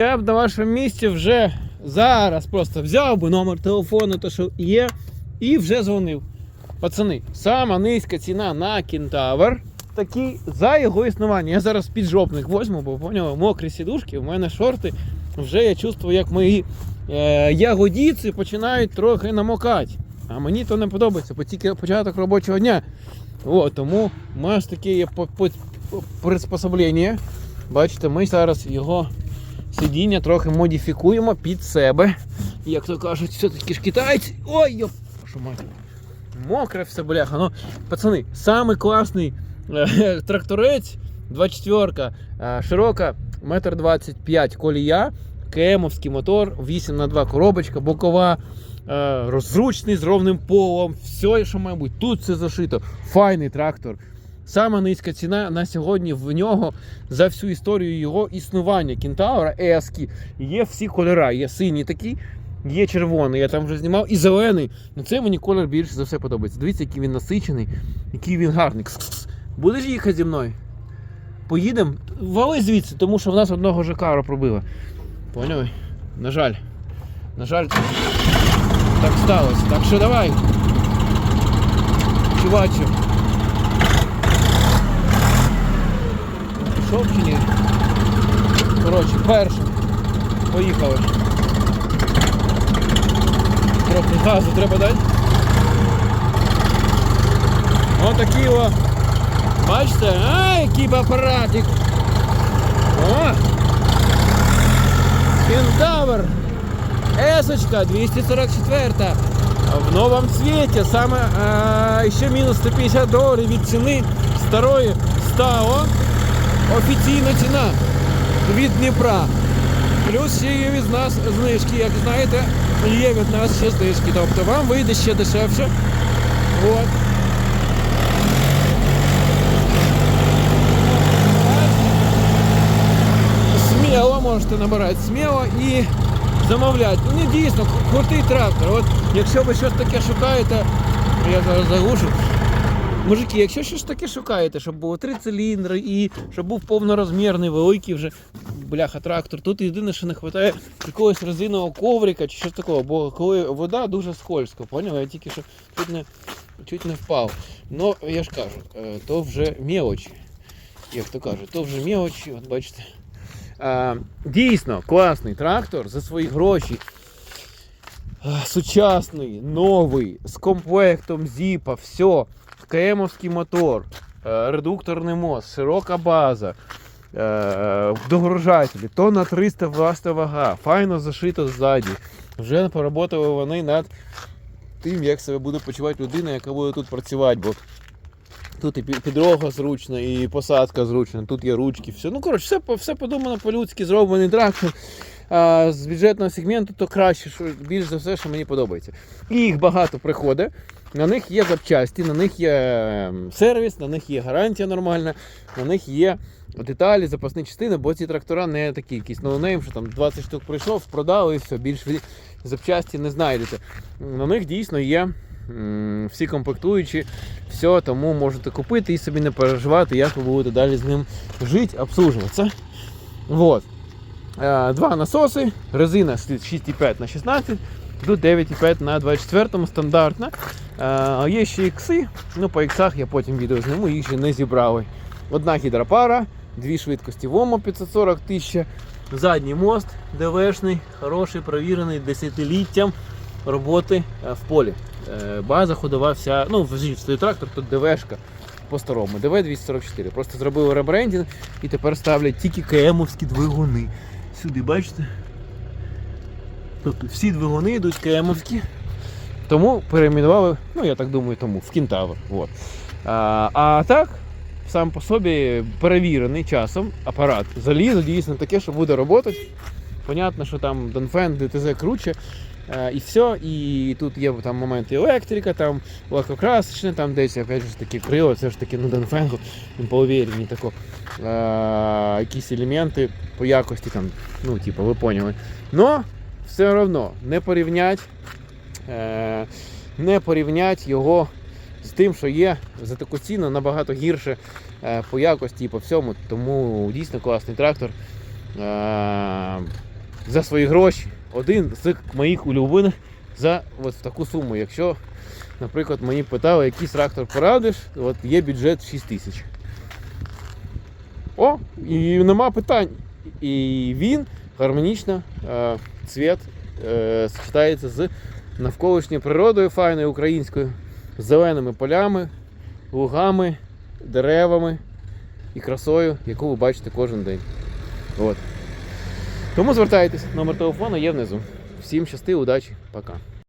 Я б на вашому місці вже зараз просто взяв би номер телефону, то що є, і вже дзвонив. Пацани, сама низька ціна на кентавр. Такий за його існування. Я зараз піджопник возьму, бо поняв, мокрі сідушки, у мене шорти. Вже я чувствую, як мої е, ягодіці починають трохи намокати. А мені то не подобається, бо тільки початок робочого дня. О, тому у нас таке є по- по- приспособлення. Бачите, ми зараз його сидіння трохи модифікуємо під себе. Як то кажуть, все-таки ж китайці. Ой, йоп, мати. Мокре все, бляха. Ну, пацани, самий класний е, тракторець 24 е, широка, 1,25 м колія, КМовський мотор, 8 на 2 коробочка, бокова, е, розручний з ровним полом, все, що має бути. Тут все зашито. Файний трактор. Сама низька ціна на сьогодні в нього за всю історію його існування кентавра ески. Є всі кольори. Є синій такий, є червоний, я там вже знімав, і зелений. Ну це мені колір більше за все подобається. Дивіться, який він насичений, який він гарний. Кс-кс-кс. Будеш їхати зі мною? Поїдемо? Вали звідси, тому що в нас одного жакара пробило. Поняли? На жаль. На жаль, так сталося. Так що давай. Чуваче. Пішов чи ні? Коротше, першим. Поїхали. Трохи газу треба дати. Отакий о. Бачите? А, який б апаратик. О! Кентавр. Есочка 244 в новом цвете. Саме а, ще мінус 150 доларів від ціни старої стало. Офіційна ціна від Дніпра. Плюс ще є від нас знижки, як знаєте, є від нас ще знижки. Тобто вам вийде ще дешевше. От. Сміло можете набирати сміло і замовляти. Ну, дійсно, крутий трактор. От якщо ви щось таке шукаєте, я зараз заглушу. Мужики, якщо щось таке шукаєте, щоб було три циліндри і щоб був повнорозмірний, великий вже бляха трактор. Тут єдине, що не вистачає якогось резинового коврика чи щось такого, бо коли вода дуже скользко, поняв? Я тільки що чуть не, чуть не впав. Ну, я ж кажу, е, то вже мелочі. Як то кажуть, то вже мелочі, от бачите. А, дійсно класний трактор за свої гроші. Сучасний, новий, з комплектом зіпа, все. КМовський мотор, е, редукторний мост, широка база, е, догружателі, тонна 300 власна вага, файно зашито ззаді. Вже поработали вони над тим, як себе буде почувати людина, яка буде тут працювати. Бо Тут і пі- підлога зручна, і посадка зручна, тут є ручки, все. Ну, коротше, все, все подумано по-людськи, зроблений трактор. З бюджетного сегменту то краще, що більш за все, що мені подобається. І їх багато приходить. На них є запчасті, на них є ем, сервіс, на них є гарантія нормальна, на них є деталі, запасні частини, бо ці трактора не такі якісь ноунейм, що там 20 штук прийшов, продали і все, більш запчасті не знайдете. На них дійсно є всі комплектуючі, все, тому можете купити і собі не переживати, як ви будете далі з ним жити, обслужуватися. Вот. Е, Два насоси, резина 6,5 на 16, тут 9,5 на 24 стандартна. Е, є ще ікси, ну по іксах я потім відео зніму, їх ще не зібрали. Одна гідропара, дві швидкості ВОМО 540 тисяч, задній мост ДВшний, хороший, провірений десятиліттям роботи е, в полі. База ходова вся, ну стоїть трактор, тут ДВшка по-старому, ДВ 244. Просто зробили ребрендінг і тепер ставлять тільки КМовські двигуни. Сюди, бачите? Тобто всі двигуни йдуть кремовські. Тому перейменували, ну я так думаю, тому в Кентавр. От. А, а так, сам по собі перевірений часом апарат. Залізо дійсно таке, що буде працювати. Понятно, що там Донфен, ДТЗ круче. Е, і все, і тут є там моменти електрика, там лакокрасочне, там десь опять же такі крила, це ж таки ну Донфенгу, він по уверенні тако. Е, якісь елементи по якості там, ну, типу, ви поняли. Но все одно не порівнять, е, не порівнять його з тим, що є за таку ціну набагато гірше е, по якості і по всьому. Тому дійсно класний трактор. Е, за свої гроші. Один з моїх улюблених за от таку суму. Якщо, наприклад, мені питали, який трактор порадиш, от є бюджет 6 тисяч. О, і нема питань. І він гармонічно, е, цвіт е, сочетається з навколишньою природою файною українською, з зеленими полями, лугами, деревами і красою, яку ви бачите кожен день. От. Тому звертайтесь, номер телефону є внизу. Всім щасти, удачі, пока.